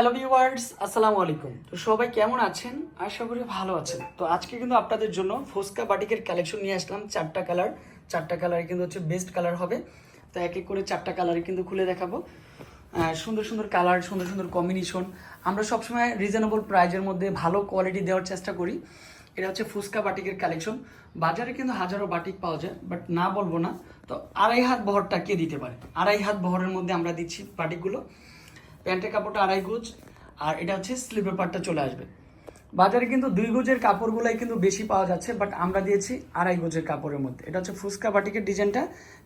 Hello viewers আসসালামু আলাইকুম তো সবাই কেমন আছেন? আশা করি ভালো আছেন। তো আজকে কিন্তু আপনাদের জন্য ফুচকা বাটিকের কালেকশন নিয়ে আসলাম। চারটা কালার চারটা কালার কিন্তু হচ্ছে বেস্ট কালার হবে। তো এক এক করে চারটা কালারে কিন্তু খুলে দেখাবো। সুন্দর সুন্দর কালার সুন্দর সুন্দর কম্বিনেশন আমরা সবসময় রিজনেবল প্রাইজের মধ্যে ভালো কোয়ালিটি দেওয়ার চেষ্টা করি। এটা হচ্ছে ফুচকা বাটিকের কালেকশন বাজারে কিন্তু হাজারো বাটিক পাওয়া যায় বাট না বলব না। তো আড়াই হাত বহরটা কে দিতে পারে? আড়াই হাত বহরের মধ্যে আমরা দিচ্ছি বাটিকগুলো। প্যান্টের কাপড়টা আড়াই গোজ, আর এটা হচ্ছে স্লিপের পার্টটা চলে আসবে। বাজারে কিন্তু দুই গোজের কাপড়গুলাই কিন্তু বেশি পাওয়া যাচ্ছে, বাট আমরা দিয়েছি আড়াই গোজের কাপড়ের মধ্যে। এটা হচ্ছে ফুচকা বাটিকের ডিজাইনটা,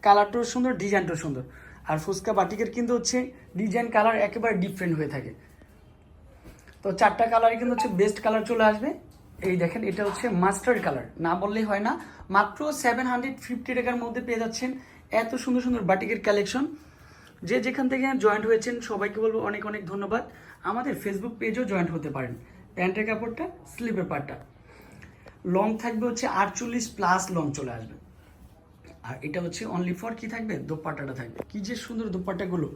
কালারটাও সুন্দর, ডিজাইনটাও সুন্দর। আর ফুচকা বাটিকের কিন্তু হচ্ছে ডিজাইন, কালার একেবারে ডিফারেন্ট হয়ে থাকে। তো চারটা কালারই কিন্তু হচ্ছে বেস্ট কালার চলে আসবে। এই দেখেন, এটা হচ্ছে মাস্টার্ড কালার না বললেই হয় না, মাত্র সেভেন হান্ড্রেড ফিফটি টাকার মধ্যে পেয়ে যাচ্ছেন এত সুন্দর সুন্দর বাটিকের কালেকশন যে যেখান থেকে জয়েন্ট হয়েছেন, সবাইকে বলব অনেক অনেক ধন্যবাদ। আমাদের ফেসবুক পেজও জয়েন্ট হতে পারেন। প্যান্টের কাপড়টা স্লিপের পাটটা। লং থাকবে হচ্ছে আটচল্লিশ প্লাস লং চলে আসবে। আর এটা হচ্ছে অনলি ফর কি থাকবে? দোপাট্টাটা থাকবে। কি যে সুন্দর দোপাট্টাগুলো।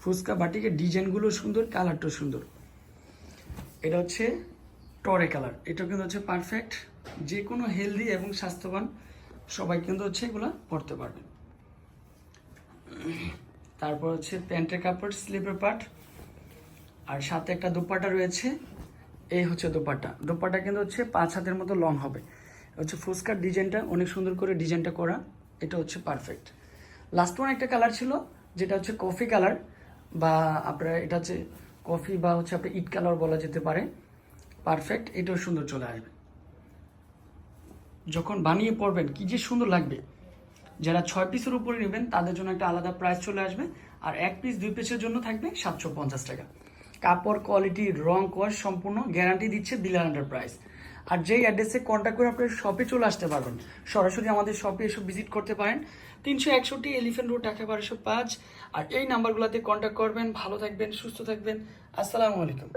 ফুচকা বাটিকের ডিজাইনগুলো সুন্দর, কালারটাও সুন্দর। এটা হচ্ছে টরে কালার। এটা কিন্তু হচ্ছে পারফেক্ট যে কোনো হেলদি এবং স্বাস্থ্যবান সবাই কিন্তু হচ্ছে এগুলো পরতে পারবে তারপর হচ্ছে প্যান্টের কাপড়, স্লিপের পার্ট আর সাথে একটা দোপাট্টা রয়েছে। এই হচ্ছে দোপাট্টা দোপাট্টা কিন্তু হচ্ছে পাঁচ হাতের মতো লং হবে। হচ্ছে ফুচকার ডিজাইনটা, অনেক সুন্দর করে ডিজাইনটা করা। এটা হচ্ছে পারফেক্ট লাস্ট ওয়ান একটা কালার ছিল, যেটা হচ্ছে কফি কালার বা আপনার এটা হচ্ছে কফি বা হচ্ছে আপনার ইট কালার বলা যেতে পারে। পারফেক্ট এটাও সুন্দর চলে আসবে। যখন বানিয়ে পড়বেন কি যে সুন্দর লাগবে। যারা ছয় পিসের উপরে নেবেন, তাদের জন্য একটা আলাদা প্রাইস চলে আসবে। আর এক পিস দুই পিসের জন্য থাকবে সাতশো পঞ্চাশ টাকা। কাপড় কোয়ালিটি রং কোয়াশ সম্পূর্ণ গ্যারান্টি দিচ্ছে দিলার আন্ডার প্রাইস আর যেই অ্যাড্রেসে কন্ট্যাক্ট করে আপনার শপে চলে আসতে পারবেন, সরাসরি আমাদের শপে এসে ভিজিট করতে পারেন। তিনশো একষট্টি এলিফেন্ট রোড ঢাকা বারোশো পাঁচ। আর এই নাম্বারগুলোতে কন্ট্যাক্ট করবেন। ভালো থাকবেন, সুস্থ থাকবেন। আসসালামু আলাইকুম।